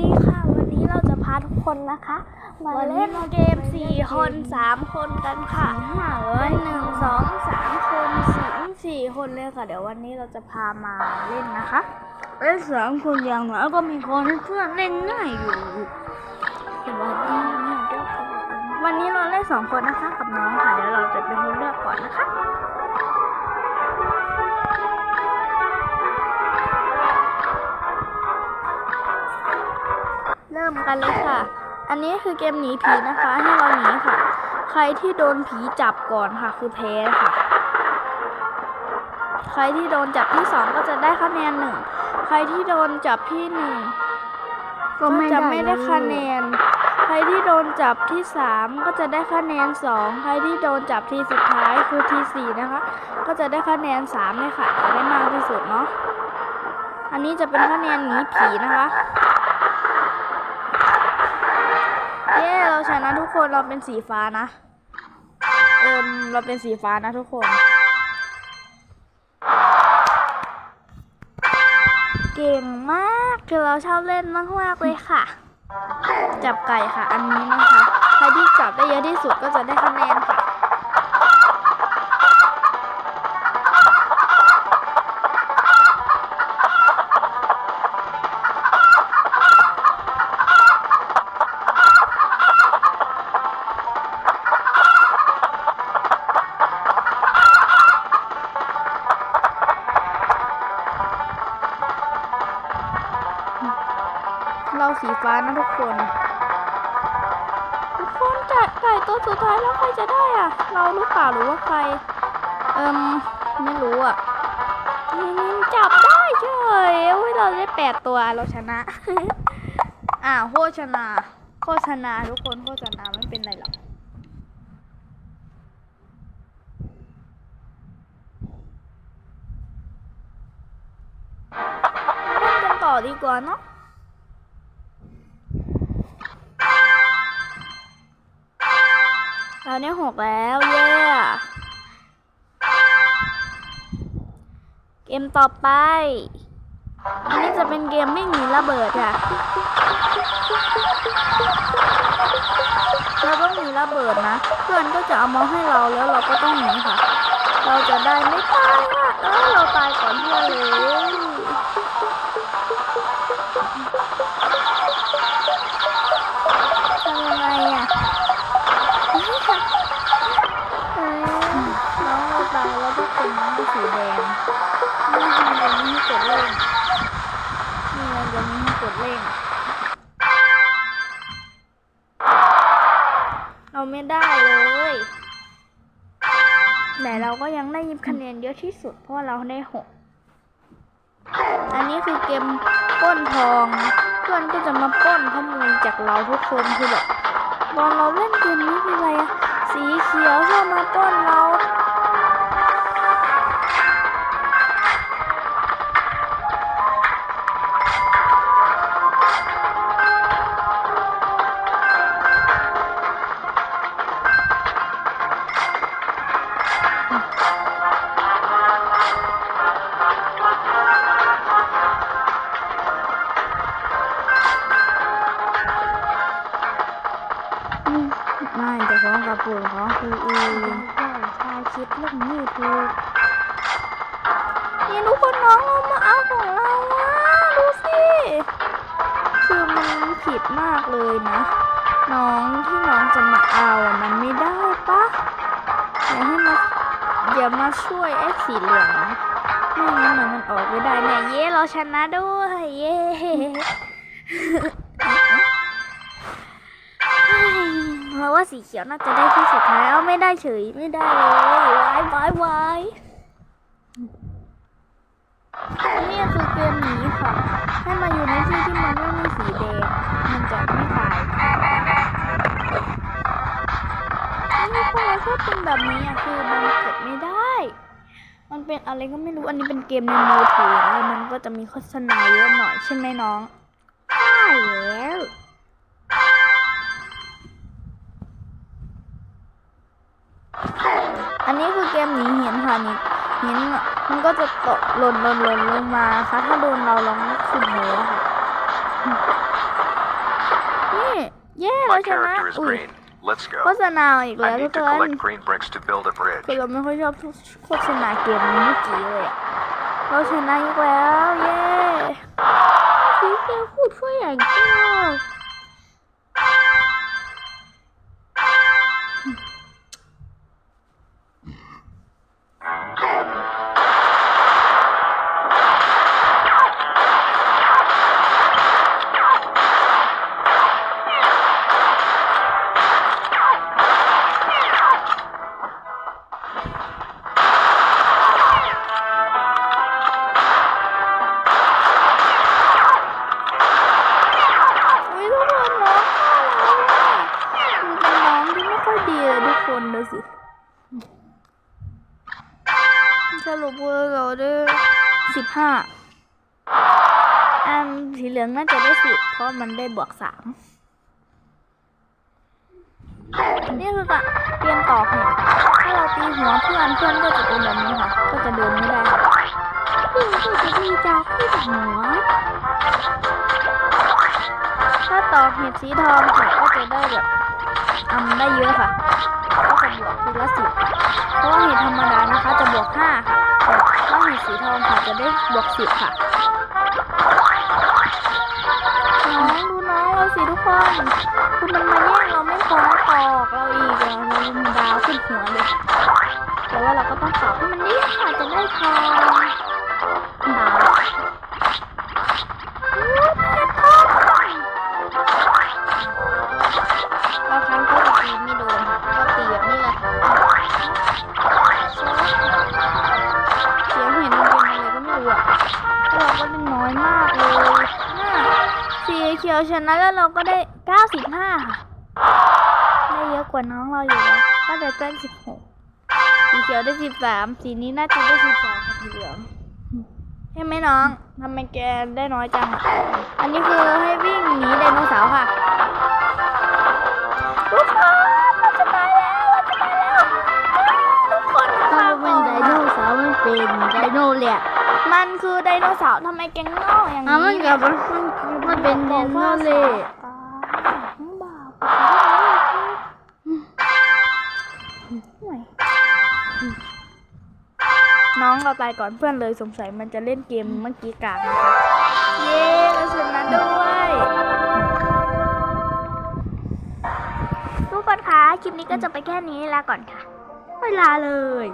ดีค่ะ วันนี้เราจะพาทุกคนนะคะ มาเล่นเกมสี่คนสามคนกันค่ะเป็นหนึ่งสองสามคนสี่สี่คนเลยค่ะ เดี๋ยววันนี้เราจะพามาเล่นนะคะเล่นสามคนอย่างน้อยก็มีคนเพื่อนเล่นง่ายอยู่วัสดีนนวันนี้เราเล่นสองคนนะคะ กับน้องค่ะเดี๋ยวเราจะเป็นคนเลือก อันนี้คือเกมหนีผีนะคะ ให้เราหนีค่ะ ใครที่โดนผีจับก่อนค่ะ คือแพ้ค่ะ ใครที่โดนจับที่สองก็จะได้คะแนนหนึ่ง ใครที่โดนจับที่หนึ่งก็จะไม่ได้คะแนน ใครที่โดนจับที่สามก็จะได้คะแนนสองใครที่โดนจับทีสุดท้ายคือทีสี่นะคะ ก็จะได้คะแนนสามเลยค่ะ จะได้มากที่สุดเนาะ อันนี้จะเป็นคะแนนหนีผีนะคะ ชนะทุกคนเราเป็นสีฟ้านะเอิมเราเป็นสีฟ้านะทุกคน เก่งมากคือเราชอบเล่นมากๆเลยค่ะ จับไก่ค่ะ อันนี้นะคะใครที่จับได้เยอะที่สุดก็จะได้คะแนนค่ะ สีฟ้านะทุกคน ทุกคนไก่ไก่ตัวสุดท้ายแล้วใครจะได้อะเราหรือเปล่าหรือว่าใคร เอิมไม่รู้อะนี่จับได้เฉยโอ้ยเราได้แปดตัวเราชนะ อ่าโฆษณาโฆษณาทุกคนโฆษณาไม่เป็นไรหรอกต่อดีกว่าเนาะาได้หกแล้วเย้เกมต่อไป อันนี้จะเป็นเกมวิ่งมีระเบิดค่ะ เราต้องหนีระเบิดนะ เพื่อนก็จะเอามาให้เราแล้วเราก็ต้องหนีค่ะ เราจะได้ไม่ตายค่ะ เออเราตายก่อนเพื่อนเลย แล้วกคนน้องเป็นสีแดงนี่ทำไมยังไม่ให้กดเล่นนี่ไงยังไม่ให้กดเล่นเราไม่ได้เลยแต่เราก็ยังได้ยิบคะแนนเยอะที่สุด เพราะเราได้หกอันนี้คือเกมป้นทอง เพื่อนก็จะมาป้นข้อมูลจากเราทุกคนคือแบบตอนเราเล่นเกมนี้เป็นไรอะสีเขียวชอบมาต้อนเรา เรื่องนี้ถูนี่ทุกคนน้องเรามาเอาของเราอะดูสิคือมันผิดมากเลยนะ น้องที่น้องจะมาเอาอะมันไม่ได้ปะอย่าให้มาอย่ามาช่วยไอ้สีเหลืองนะไม่งั้นมันมันออกไม่ได้แน่เย้เราชนะด้วยเย้ เพราะว่าสีเขียวน่าจะได้ที่สุดท้ายเอาไม่ได้เฉยไม่ได้เลยวายวายวายนี่คือเกมหนีค่ะ ให้มาอยู่ในที่ที่มันไม่มีสีแดงมันจะไม่ตายนี่พวกเราชอบเป็นแบบนี้อะคือมันเกิดไม่ได้ มันเป็นอะไรก็ไม่รู้อันนี้เป็นเกมในมือถือมันก็จะมีโฆษณาเยอะหน่อยใช่ไหมน้องใช่แล้ว ค่ะนี่หินอะมันก็จะตกหล่นหล่นหล่นลงมานะคะถ้าโดนเราเราก็ขึ้นเลยค่ะเย้ My เราชนะ character is อุ้ย green. Let's โฆ go. ษณาอีกแล้ว I ทุ need ก to คน collect green bricks to build a คือ bridge. เราไม่ค่อยชอบโฆษณาเกมเมื่อกี้เลยอะเราชนะอีกแล้ว เย้สีเขียวพูดช่วยอย่างเดียว สรุปว่าเราได้สิบห้าอันสีเหลืองน่าจะได้สิบเพราะมันได้บวกสามนี่คือการเรียนต่อเหตุค่ะถ้าเราตีหัวเพื่อนเพื่อนก็จะเป็นแบบนี้ค่ะ ก็จะเดินไม่ได้ค่ะเพื่อนก็จะดีจากที่หัว ถ้าต่อเห็ดสีทองค่ะก็จะได้แบบทำได้เยอะค่ะ ก็จะบวกทีละสิบเพราะว่าเห็ดธรรมดานะคะจะบวกห้าค่ะแต่ว่าเห็ด สีทองค่ะ จะได้บวกสิบค่ะ น้องดูน้องเราสิทุกคน คุณมันมาแย่งเราไม่พอตอกเราอีกอะเราดาวขึ้นหัวเลย แต่ว่าเราก็ต้องตอกให้มันนี่ค่ะจะได้ทอง อะไรก็ไม่รู้อะเราก็ได้น้อยมากเลยน่าสีเขียวชนะแล้วเราก็ได้ 95 ค่ะ ได้เยอะกว่าน้องเราอยู่แล้วก็ได้เต้น16 สีเขียวได้ 13 สีนี้น่าจะได้ 12ค่ะสีเหลืองใช่ไหมน้องทำไมแกได้น้อยจังอะอันนี้คือให้วิ่งหนีไดโนเสาร์ค่ะทุกคนเราจะตายแล้วเราจะตายแล้วทุกคนถ้าเป็นไดโนเสาร์มันเป็นไดโนเลยอะ มันคือไดโนเสาร์ทำไมแกงโง่อย่างอะมันกับมันมันเป็นไดโนเลยบ้าห่วยน้องเราตายก่อนเพื่อนเลยสงสัยมันจะเล่นเกมเมื่อกี้กากนะคะเย้เราชนะด้วยทุกคนคะคลิปนี้ก็จะไปแค่นี้ลาก่อนค่ะ เวลาเลย